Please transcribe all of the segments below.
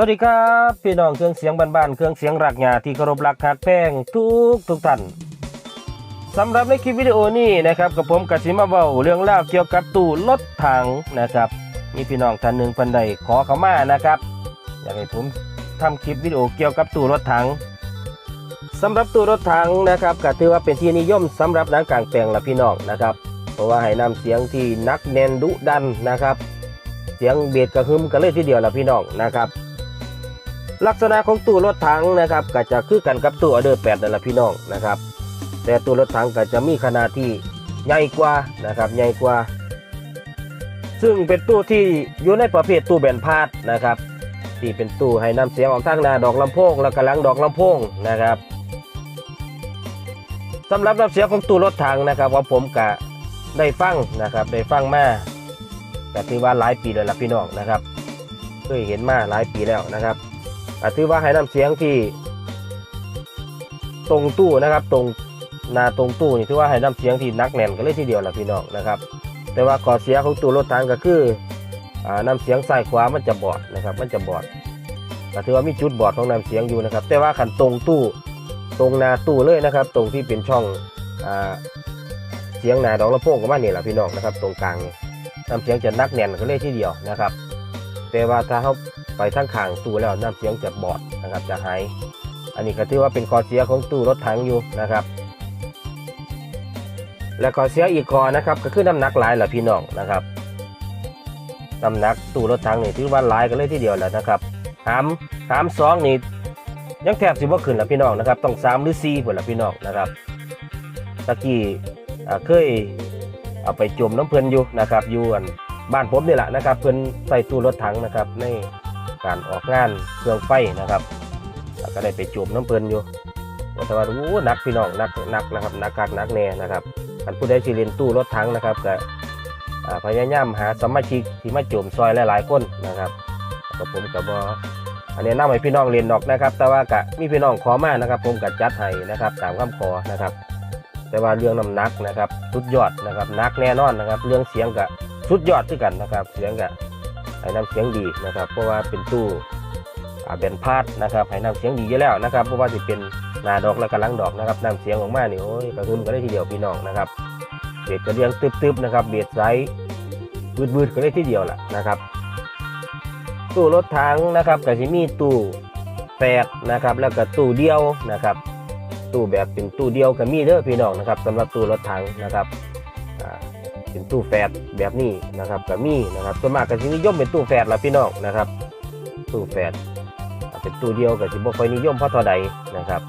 วัสดีครับพี่น้องเครื่องเสียงบ้านๆเครื่องเสียงรักหยาที่เคารพรักหักแพงทุกทุกท่านสำหรับในคลิปวิดีโอนี้นะครับกับผมกสิมาเบาเรื่องเล่าเกี่ยวกับตู้รถถังนะครับมีพี่น้องท่านหนึ่งพันใดขอเขามานะครับ อยากให้ผมทำคลิปวิดีโอเกี่ยวกับตู้รถถังสำหรับตู้รถถังนะครับก็ถือว่าเป็นที่นิยมสำหรับนักกลางแปลงและพี่น้องนะครับ เพราะว่าให้นำเสียงที่นักแน่นดุดันนะครับ เสียงเบียดกระหึ่มกันเลยทีเดียวละพี่น้องนะครับ ลักษณะของตู้รถถังนะครับก็จะคือกันกับตู้ออเดอร์แปดนั่นแหละพี่น้องนะครับ แต่ตู้รถถังก็จะมีขนาดที่ใหญ่กว่านะครับใหญ่กว่า ซึ่งเป็นตู้ที่อยู่ในประเภทตู้แบนพาดนะครับที่เป็นตู้ให้นำเสียงออกทางหน้าดอกลำโพงและกระลังดอกลำโพงนะครับสำหรับรับเสียงของตู้รถถังนะครับว่าผมกะได้ฟังนะครับได้ฟังมาแต่ถือว่าหลายปีแล้วล่ะพี่น้องนะครับเคยเห็นมาหลายปีแล้วนะครับ ถือว่าให้น้ำเสียงที่ ตรงตู้นะครับ ตรงนาตรงตู้นี่ถือว่าให้น้ำเสียงที่นักแน่นกันเลยทีเดียวละพี่น้องนะครับ แต่ว่าข้อเสียของตู้รถถังก็คืออน้ำเสียงซ้ายขวามันจะบอดนะครับ มันจะบอดก็ถือว่ามีจุดบอดของน้ำเสียงอยู่นะครับ แต่ว่าขันตรงตู้ตรงนาตู้เลยนะครับ ตรงที่เป็นช่องอเสียงนาดอกลำโพงก็มานี่แหละพี่น้องนะครับ ตรงกลางนี่น้ำเสียงจะนักแน่นกันเลยทีเดียวนะครับ แต่ว่าถ้าเขา ไปทั้งข้างตู้แล้วน้ำเสียงจะบอดนะครับจะหายอันนี้ก็ถือว่าเป็นข้อเสียของตู้รถถังอยู่นะครับ และข้อเสียอีกข้อนะครับก็คือน้ำหนักหลายแหละพี่น้องนะครับน้ำหนักตู้รถถังนี่ถือว่าหลายกันเลยทีเดียวแหละนะครับหามหามสองนี่ยังแทบสิบ่ขึ้นละพี่น้องนะครับต้องสามหรือสี่ผลละพี่น้องนะครับตะกี้เคยเอาไปจมน้ำเพลินอยู่นะครับอยู่อันบ้านผมนี่แหละนะครับ เพิ่นใส่ตู้รถถังนะครับใน การออกงานเครื่องไฟนะครับแล้วก็ได้ไปจูบน้ำเพิ่นอยู่แต่ว่าโอ้หนักพี่น้องหนักหนักนะครับหนักคักหนักแน่นะครับท่านผู้ใดสิเรียนตู้รถถังนะครับก็พยายามหาสมาชิกที่มาจูมซอยหลายๆคนนะครับกับผมกับบออันนี้นำให้พี่น้องเรียนดอกนะครับ แต่ว่ากะมีพี่น้องขอมานะครับ ผมกัจัดให้นะครับตามคำขอนะครับ แต่ว่าเรื่องน้ำหนักนะครับสุดยอดนะครับนักแน่นอนนะครับ เรื่องเสียงกะสุดยอดด้วยกันนะครับ เสียงกับ ให้น้ำเสียงดีนะครับ เพราะว่าเป็นตู้แบนพาดนะครับให้น้ำเสียงดีอยู่แล้วนะครับเพราะว่าจะเป็นนาดอกและกระลังดอกนะครับน้ำเสียงออกมานี่ยโอ้ยกระหึ่มก็ได้ทีเดียวพี่น้องนะครับเบียดกระเรียงตึบๆนะครับเบียดไซส์วืดๆก็ได้ทีเดียวแหละนะครับตู้รถถังนะครับก็จะมีตู้แฝดนะครับแล้วก็ตู้เดียวนะครับ ตู้แบบเป็นตู้เดียวก็มีเด้อพี่น้องนะครับสำหรับตู้รถถังนะครับ เป็นตู้แฟดแบบนี้นะครับก็มีนะครับส่วนมากก็จะนิยมเป็นตู้แฟดละพี่น้องนะครับ ตู้แฟดเป็นตู้เดียวก็จะบ่ค่อยนิยมเพราะเท่าใดนะครับ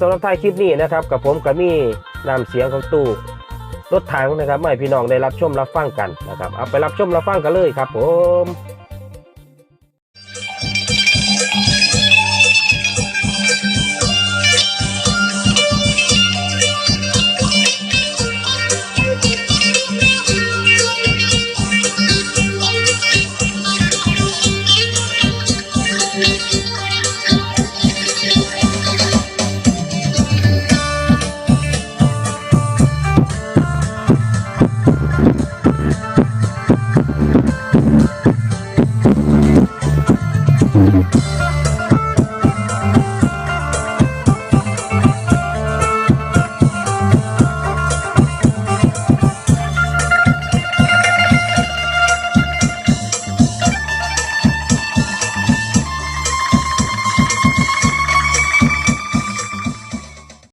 สำหรับท้ายคลิปนี้นะครับกับผมก็มีนำเสียงของตู้รถถังนะครับให้พี่น้องได้รับชมรับฟังกันนะครับเอาไปรับชมรับฟังกันเลยครับผม